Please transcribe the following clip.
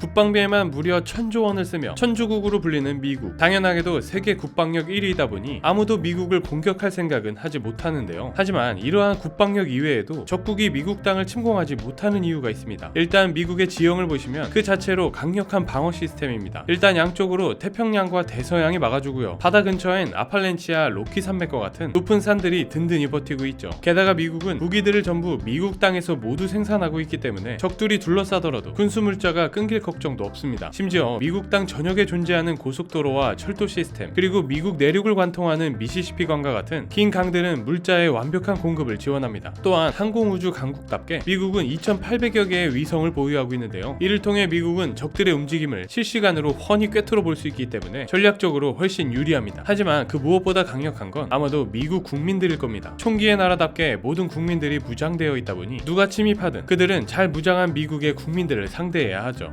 국방비에만 무려 천조 원을 쓰며 천주국으로 불리는 미국. 당연하게도 세계 국방력 1위이다 보니 아무도 미국을 공격할 생각은 하지 못하는데요. 하지만 이러한 국방력 이외에도 적국이 미국 땅을 침공하지 못하는 이유가 있습니다. 일단 미국의 지형을 보시면 그 자체로 강력한 방어 시스템입니다. 일단 양쪽으로 태평양과 대서양이 막아주고요. 바다 근처엔 아팔렌치아 로키 산맥과 같은 높은 산들이 든든히 버티고 있죠. 게다가 미국은 무기들을 전부 미국 땅에서 모두 생산하고 있기 때문에 적들이 둘러싸더라도 군수 물자가 끊길 걱정도 없습니다. 심지어 미국 땅 전역에 존재하는 고속도로와 철도 시스템 그리고 미국 내륙을 관통하는 미시시피 강과 같은 긴 강들은 물자의 완벽한 공급을 지원합니다. 또한 항공우주 강국답게 미국은 2,800여 개의 위성을 보유하고 있는데요. 이를 통해 미국은 적들의 움직임을 실시간으로 훤히 꿰뚫어 볼 수 있기 때문에 전략적으로 훨씬 유리합니다. 하지만 그 무엇보다 강력한 건 아마도 미국 국민들일 겁니다. 총기의 나라답게 모든 국민들이 무장되어 있다 보니 누가 침입하든 그들은 잘 무장한 미국의 국민들을 상대해야 하죠.